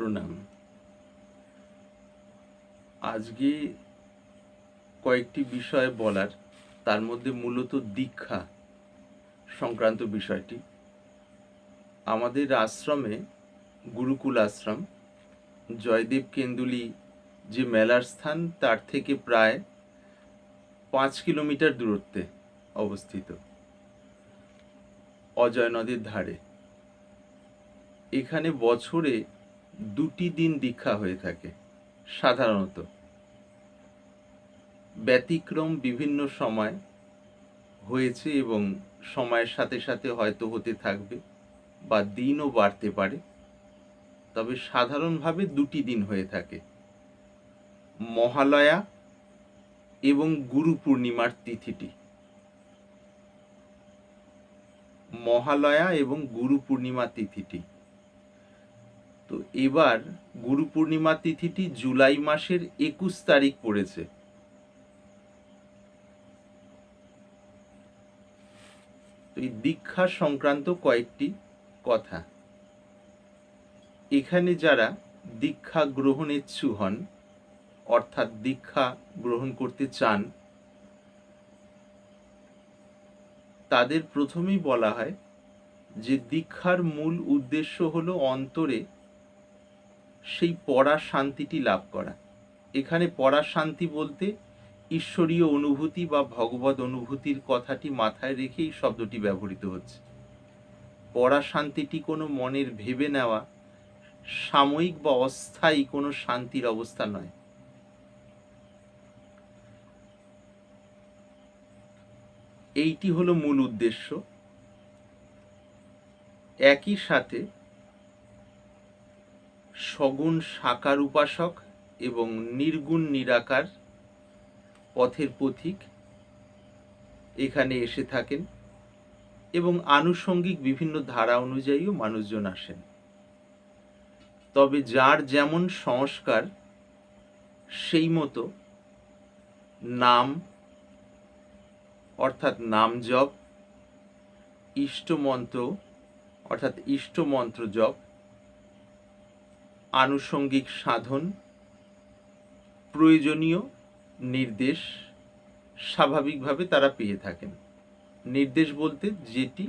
প্রণাম। আজকে কয়েকটি বিষয় বলার, তার মধ্যে মূলত দীক্ষা সংক্রান্ত বিষয়টি। আমাদের আশ্রমে গুরুকুল আশ্রম, জয়দেব কেন্দুলি যে মেলার স্থান, তার থেকে প্রায় পাঁচ কিলোমিটার দূরত্বে অবস্থিত। অজয় নদীর ধারে। এখানে বছরে দুটি দিন দীক্ষা হয়ে থাকে, সাধারণত। ব্যতিক্রম বিভিন্ন সময় হয়েছে এবং সময়ের সাথে সাথে হয়তো হতে থাকবে বা দিনও বাড়তে পারে। তবে সাধারণভাবে দুটি দিন হয়ে থাকে। মহালয়া এবং গুরু পূর্ণিমার তিথিটি। মহালয়া এবং গুরু পূর্ণিমা তিথিটি। এবার গুরু পূর্ণিমা তিথিটি জুলাই মাসের একুশ তারিখ পড়েছে। এই দীক্ষা সংক্রান্ত কয়েকটি কথা। এখানে যারা দীক্ষা গ্রহণ গ্রহণেচ্ছু হন, অর্থাৎ দীক্ষা গ্রহণ করতে চান, তাদের প্রথমেই বলা হয় যে দীক্ষার মূল উদ্দেশ্য হলো অন্তরে সেই পড়া শান্তিটি লাভ করা। এখানে পড়া শান্তি বলতে ঈশ্বরীয় অনুভূতি বা ভগবত অনুভূতির কথাটি মাথায় রেখে এই শব্দটি ব্যবহৃত হচ্ছে। পড়া শান্তিটি কোনো মনের ভেবে নেওয়া, সাময়িক বা অস্থায়ী কোনো শান্তির অবস্থা নয়। এইটি হলো মূল উদ্দেশ্য। একই সাথে সগুণ সাকার উপাসক এবং নির্গুণ নিরাকার পথের পথিক। এখানে এসে থাকেন এবং আনুষঙ্গিক বিভিন্ন ধারা অনুযায়ীও মানুষজন আসেন। তবে যার যেমন সংস্কার, সেই মতো নাম, অর্থাৎ নাম জপ, ইষ্টমন্ত্র, অর্থাৎ ইষ্টমন্ত্র জপ আনুষঙ্গিক সাধন, প্রয়োজনীয় নির্দেশ স্বাভাবিকভাবে তারা পেয়ে থাকেন। নির্দেশ বলতে যেটি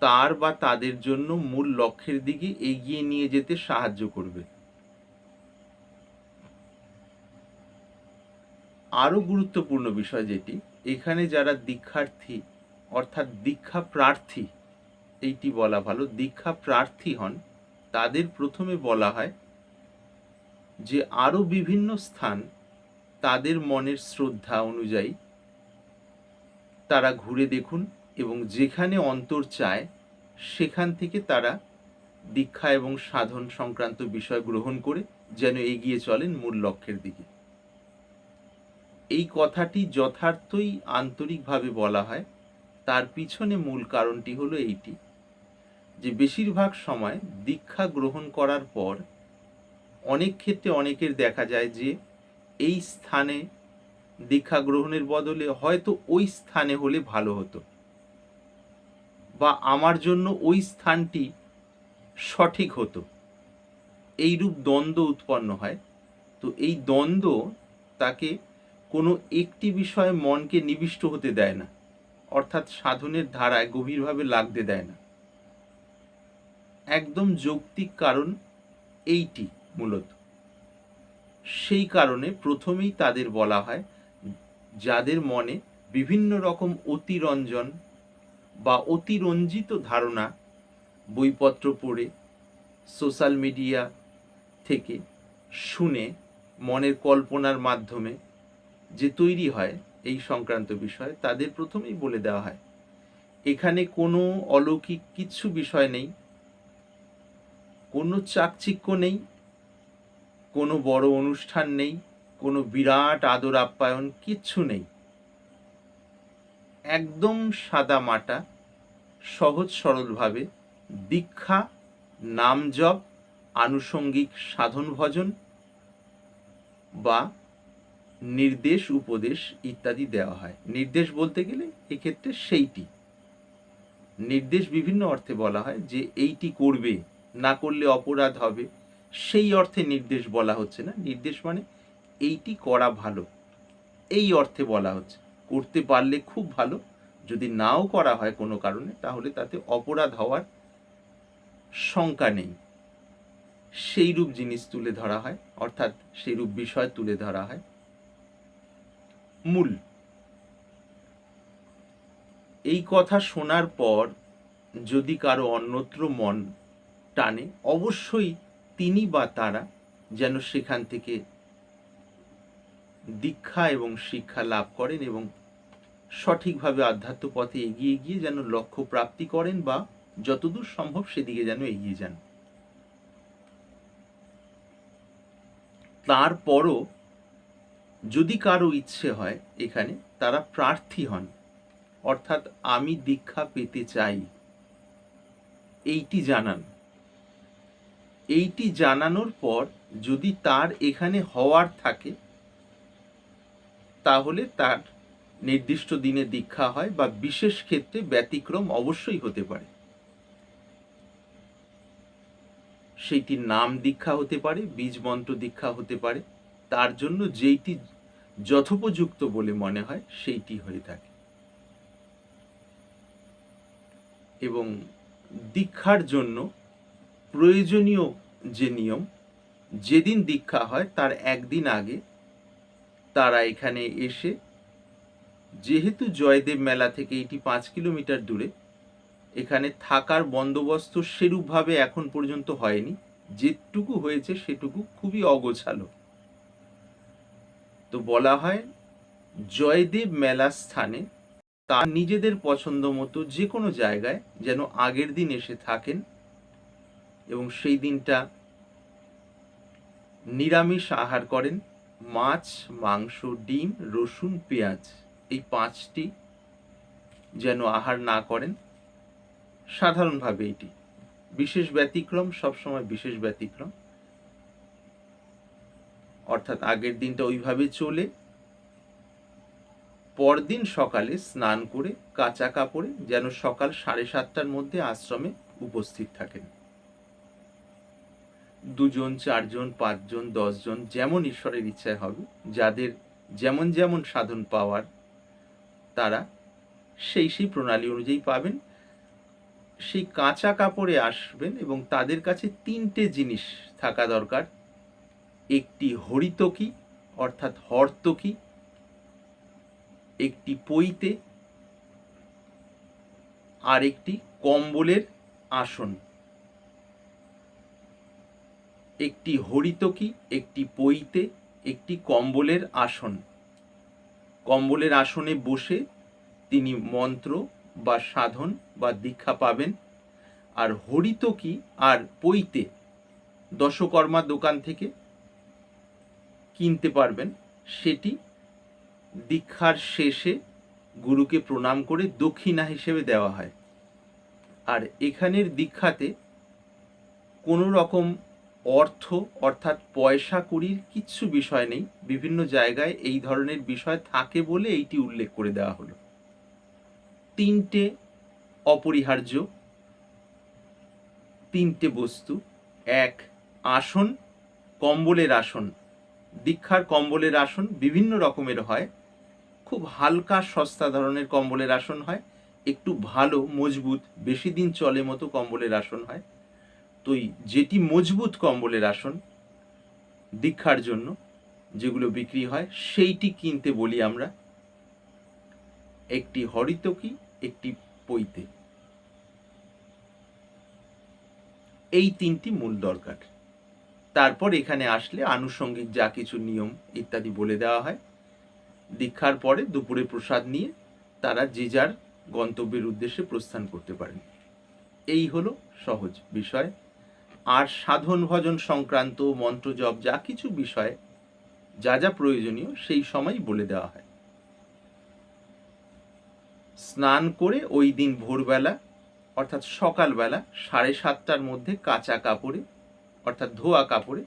তার বা তাদের জন্য মূল লক্ষ্যের দিকে এগিয়ে নিয়ে যেতে সাহায্য করবে। আরও গুরুত্বপূর্ণ বিষয় যেটি, এখানে যারা দীক্ষার্থী, অর্থাৎ দীক্ষা প্রার্থী, এইটি বলা ভালো, দীক্ষা প্রার্থী হন তাদের প্রথমে বলা হয় যে আরও বিভিন্ন স্থান তাদের মনের শ্রদ্ধা অনুযায়ী তারা ঘুরে দেখুন এবং যেখানে অন্তর চায় সেখান থেকে তারা দীক্ষা এবং সাধন সংক্রান্ত বিষয় গ্রহণ করে যেন এগিয়ে চলেন মূল লক্ষ্যের দিকে। এই কথাটি যথার্থই আন্তরিকভাবে বলা হয়। তার পিছনে মূল কারণটি হলো এইটি। যে বেশিরভাগ সময় দীক্ষা গ্রহণ করার পর অনেক ক্ষেত্রে অনেকের দেখা যায় যে এই স্থানে দীক্ষা গ্রহণের বদলে হয়তো ওই স্থানে হলে ভালো হতো। বা আমার জন্য ওই স্থানটি সঠিক হতো। এইরূপ দ্বন্দ্ব উৎপন্ন হয়। তো এই দ্বন্দ্ব তাকে কোনো একটি বিষয়ে মনকে নিবিষ্ট হতে দেয় না। অর্থাৎ সাধনের ধারায় গভীরভাবে লাগতে দেয় না। একদম যৌক্তিক কারণ এইটি মূলত। সেই কারণে প্রথমেই তাদের বলা হয় যাদের মনে বিভিন্ন রকম অতিরঞ্জন বা অতিরঞ্জিত ধারণা বইপত্র পড়ে, সোশ্যাল মিডিয়া থেকে শুনে মনের কল্পনার মাধ্যমে যে তৈরি হয় এই সংক্রান্ত বিষয়, তাদের প্রথমেই বলে দেওয়া হয়। এখানে কোনো অলৌকিক কিছু বিষয় নেই। কোনো চাকচিক্য নেই, কোনো বড় অনুষ্ঠান নেই, কোনো বিরাট আদর আপ্যায়ন কিচ্ছু নেই। একদম সাদা মাটা, সহজ সরলভাবে, দীক্ষা নাম জপ আনুষঙ্গিক সাধন ভজন বা নির্দেশ উপদেশ ইত্যাদি দেওয়া হয়। নির্দেশ বলতে গেলে এক্ষেত্রে সেইটি। নির্দেশ বিভিন্ন অর্থে বলা হয় যে এইটি করবে। না করলে অপরাধ হবে, সেই অর্থে নির্দেশ বলা হচ্ছে না। নির্দেশ মানে এইটি করা ভালো, এই অর্থে বলা হচ্ছে। করতে পারলে খুব ভালো, যদি নাও করা হয় কোনো কারণে, তাহলে তাতে অপরাধ হওয়ার শঙ্কা নেই। সেইরূপ জিনিস তুলে ধরা হয়, অর্থাৎ সেইরূপ বিষয় তুলে ধরা হয়। মূল। এই কথা শোনার পর যদি কারও অন্যত্র মন টানে, অবশ্যই তিনি বা তারা যেন সেখান থেকে দীক্ষা এবং শিক্ষা লাভ করেন এবং সঠিকভাবে আধ্যাত্ম পথে এগিয়ে গিয়ে যেন লক্ষ্য প্রাপ্তি করেন বা যতদূর সম্ভব সেদিকে যেন এগিয়ে যান। তারপরও যদি কারও ইচ্ছে হয় এখানে, তারা প্রার্থী হন। অর্থাৎ, আমি দীক্ষা পেতে চাই। এইটি জানান। এইটি জানানোর পর যদি তার এখানে হওয়ার থাকে, তাহলে তার নির্দিষ্ট দিনে দীক্ষা হয় বা বিশেষ ক্ষেত্রে ব্যতিক্রম অবশ্যই হতে পারে। সেইটি নাম দীক্ষা হতে পারে বীজ মন্ত্র দীক্ষা হতে পারে। তার জন্য যেইটি যথোপযুক্ত বলে মনে হয়, সেইটি হয়ে থাকে। এবং দীক্ষার জন্য প্রয়োজনীয় যে নিয়ম, যেদিন দীক্ষা হয় তার একদিন আগে তারা এখানে এসে, যেহেতু জয়দেব মেলা থেকে এটি পাঁচ কিলোমিটার দূরে, এখানে থাকার বন্দোবস্ত সেরূপভাবে এখন পর্যন্ত হয়নি। যেটুকু হয়েছে সেটুকু খুবই অগোছালো। তো বলা হয়, জয়দেব মেলা স্থানে তার নিজেদের পছন্দ মতো যে কোনো জায়গায় যেন আগের দিন এসে থাকেন এবং সেই দিনটা নিরামিষ আহার করেন, মাছ, মাংস, ডিম, রসুন, পেঁয়াজ, এই পাঁচটি যেন আহার না করেন। সাধারণভাবে এটি বিশেষ ব্যতিক্রম, সবসময় বিশেষ ব্যতিক্রম। অর্থাৎ আগের দিনটা ওইভাবে চলে, পরদিন সকালে স্নান করে কাঁচা কাপড়ে যেন সকাল সাড়ে সাতটার মধ্যে আশ্রমে উপস্থিত থাকেন। দুজন, চারজন, পাঁচজন, দশজন যেমন ঈশ্বরের ইচ্ছায় হবে, যাদের যেমন যেমন সাধন পাওয়ার তারা সেই সেই প্রণালী অনুযায়ী পাবেন। সেই কাঁচা কাপড়ে আসবেন এবং তাদের কাছে তিনটে জিনিস থাকা দরকার। একটি হরিতকি, অর্থাৎ হর্তকি, একটি পইতে আর একটি কম্বলের আসন। একটি হরিতকি, একটি পইতে একটি কম্বলের আসন। কম্বলের আসনে বসে তিনি মন্ত্র বা সাধন বা দীক্ষা পাবেন। আর হরিতকি আর পইতে দশকর্মা দোকান থেকে কিনতে পারবেন। সেটি দীক্ষার শেষে গুরুকে প্রণাম করে দক্ষিণা হিসেবে দেওয়া হয়। আর এখানের দীক্ষাতে কোনো রকম অর্থ, অর্থাৎ পয়সা কুড়ির কিচ্ছু বিষয় নেই। বিভিন্ন জায়গায় এই ধরনের বিষয় থাকে বলে এইটি উল্লেখ করে দেওয়া হলো। তিনটে অপরিহার্য, তিনটে বস্তু। এক, আসন, কম্বলের আসন। দীক্ষার কম্বলের আসন বিভিন্ন রকমের হয়। খুব হালকা, সস্তা ধরনের কম্বলের আসন হয়। একটু ভালো, মজবুত, বেশি দিন চলে মতো কম্বলের আসন হয়। তো এই যেটি মজবুত কম্বলের আসন দীক্ষার জন্য যেগুলো বিক্রি হয়, সেইটি কিনতে বলি আমরা। একটি হরিতকি, একটি পইতে এই তিনটি মূল দরকার। তারপর এখানে আসলে আনুষঙ্গিক যা কিছু নিয়ম ইত্যাদি বলে দেওয়া হয়। দীক্ষার পরে দুপুরে প্রসাদ নিয়ে তারা যে যার গন্তব্যের উদ্দেশ্যে প্রস্থান করতে পারেন। এই হলো সহজ বিষয়। আর সাধন ভজন সংক্রান্ত মন্ত্র জপ যা কিছু বিষয়, যা যা প্রয়োজনীয় সেই সময় বলে দেওয়া হয়। স্নান করে ওই দিন ভোরবেলা, অর্থাৎ সকালবেলা সাড়ে সাতটার মধ্যে কাঁচা কাপড়ে, অর্থাৎ ধোয়া কাপড়ে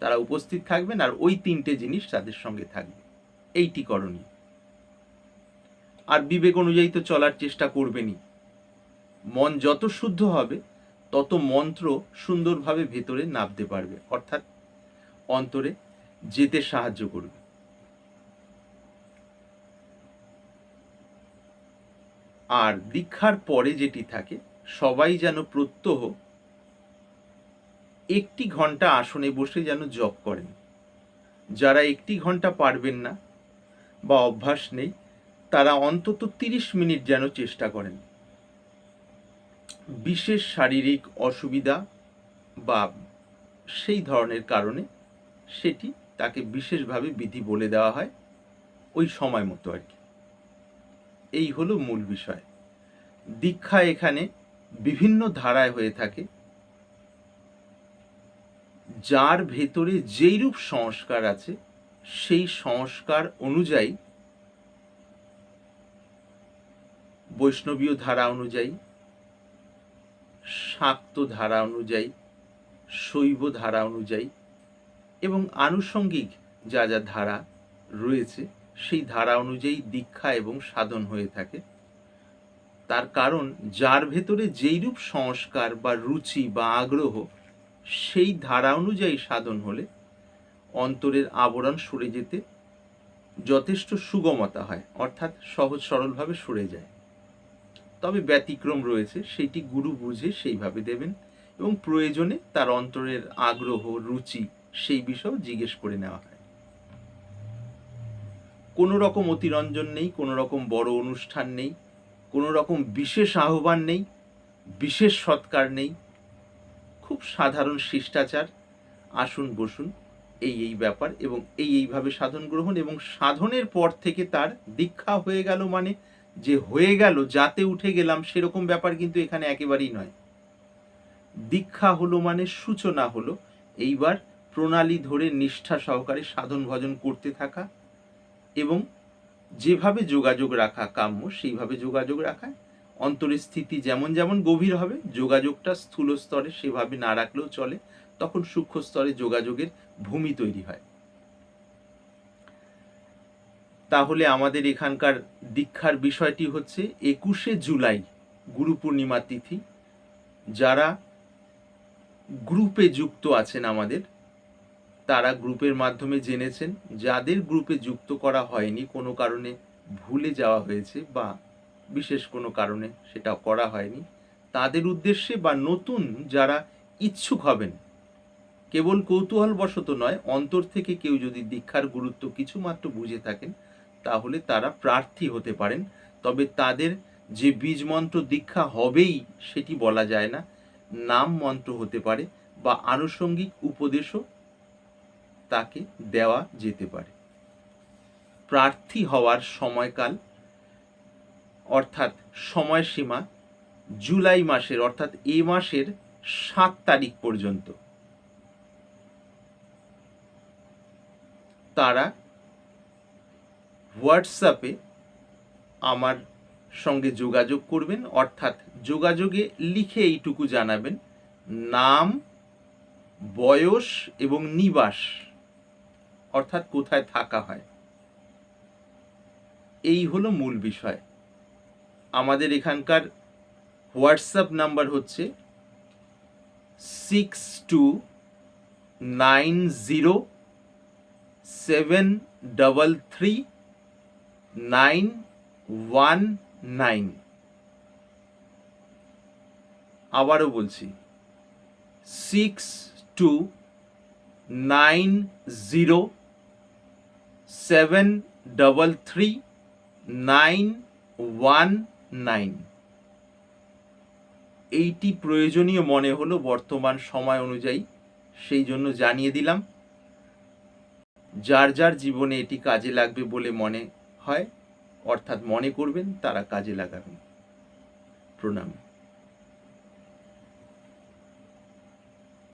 তারা উপস্থিত থাকবেন আর ওই তিনটে জিনিস তাদের সঙ্গে থাকবে। এইটি করণীয়। আর বিবেক অনুযায়ী তো চলার চেষ্টা করবেনই। মন যত শুদ্ধ হবে তত মন্ত্র সুন্দরভাবে ভেতরে নামতে পারবে। অর্থাৎ অন্তরে যেতে সাহায্য করবে। আর দীক্ষার পরে যেটি থাকে, সবাই যেন প্রত্যহ একটি ঘণ্টা আসনে বসে যেন জপ করেন। যারা একটি ঘণ্টা পারবেন না বা অভ্যাস নেই, তারা অন্তত তিরিশ মিনিট যেন চেষ্টা করেন। বিশেষ শারীরিক অসুবিধা বা সেই ধরনের কারণে সেটি তাকে বিশেষভাবে বিধি বলে দেওয়া হয় ওই সময় মতো আর কি। এই হলো মূল বিষয়। দীক্ষা এখানে বিভিন্ন ধারায় হয়ে থাকে। যার ভেতরে যেইরূপ সংস্কার আছে, সেই সংস্কার অনুযায়ী বৈষ্ণবীয় ধারা অনুযায়ী শাক্ত ধারা অনুযায়ী শৈব ধারা অনুযায়ী এবং আনুষঙ্গিক যা যা ধারা রয়েছে, সেই ধারা অনুযায়ী দীক্ষা এবং সাধন হয়ে থাকে। তার কারণ, যার ভেতরে যেইরূপ সংস্কার বা রুচি বা আগ্রহ, সেই ধারা অনুযায়ী সাধন হলে অন্তরের আবরণ সরে যেতে যথেষ্ট সুগমতা হয়, অর্থাৎ সহজ সরলভাবে সরে যায়। তবে ব্যতিক্রম রয়েছে সেইটি গুরু বুঝে সেইভাবে দেবেন এবং প্রয়োজনে তার অন্তরের আগ্রহ, রুচি সেই বিষয়েও জিজ্ঞেস করে নেওয়া হয়। কোনো রকম অতিরঞ্জন নেই কোনো রকম বড় অনুষ্ঠান নেই কোনো রকম বিশেষ আহ্বান নেই, বিশেষ সৎকার নেই। খুব সাধারণ শিষ্টাচার, আসুন বসুন, এই এই ব্যাপার এবং এই এইভাবে সাধন গ্রহণ এবং সাধনের পর থেকে তার দীক্ষা হয়ে গেল মানে যে হয়ে গেল, যাতে উঠে গেলাম, সেরকম ব্যাপার কিন্তু এখানে একেবারেই নয়। দীক্ষা হলো মানে সূচনা হলো, এইবার প্রণালী ধরে নিষ্ঠা সহকারে সাধন ভজন করতে থাকা এবং যেভাবে যোগাযোগ রাখা কাম্য, সেইভাবে যোগাযোগ রাখা। অন্তরের স্থিতি যেমন যেমন গভীর হবে, যোগাযোগটা স্থূল স্তরে সেভাবে না রাখলেও চলে, তখন সূক্ষ্ম স্তরে যোগাযোগের ভূমি তৈরি হয়। তাহলে আমাদের এখানকার দীক্ষার বিষয়টি হচ্ছে একুশে জুলাই গুরু পূর্ণিমা তিথি। যারা গ্রুপে যুক্ত আছেন আমাদের, তারা গ্রুপের মাধ্যমে জেনেছেন, যাদের গ্রুপে যুক্ত করা হয়নি, কোনো কারণে ভুলে যাওয়া হয়েছে বা বিশেষ কোনো কারণে সেটা করা হয়নি, তাদের উদ্দেশ্যে বা নতুন যারা ইচ্ছুক হবেন, কেবল কৌতূহলবশত নয়, অন্তর থেকে কেউ যদি দীক্ষার গুরুত্ব কিছুমাত্র বুঝে থাকেন তাহলে তারা প্রার্থী হতে পারেন। তবে তাদের যে বীজ মন্ত্র দীক্ষা হবেই, সেটি বলা যায় না। নাম মন্ত্র হতে পারে বা আনুষঙ্গিক উপদেশও তাকে দেওয়া যেতে পারে। প্রার্থী হওয়ার সময়কাল, অর্থাৎ সময়সীমা জুলাই মাসের, অর্থাৎ এ মাসের সাত তারিখ পর্যন্ত। তারা হোয়াটসঅ্যাপে আমার সঙ্গে যোগাযোগ করবেন, অর্থাৎ যোগাযোগে লিখে এইটুকু জানাবেন, নাম, বয়স এবং নিবাস, অর্থাৎ কোথায় থাকা হয়। এই হলো মূল বিষয়। আমাদের এখানকার হোয়াটসঅ্যাপ নাম্বার হচ্ছে six two nine zero seven double three nine one nine আবারও বলছি six two nine zero seven double three nine one nine এইটি প্রয়োজনীয় মনে হলো বর্তমান সময় অনুযায়ী, সেই জন্য জানিয়ে দিলাম। যার যার জীবনে এটি কাজে লাগবে বলে মনে হয় অর্থাৎ মনে করবেন তারা কাজে লাগাবেন। প্রণাম।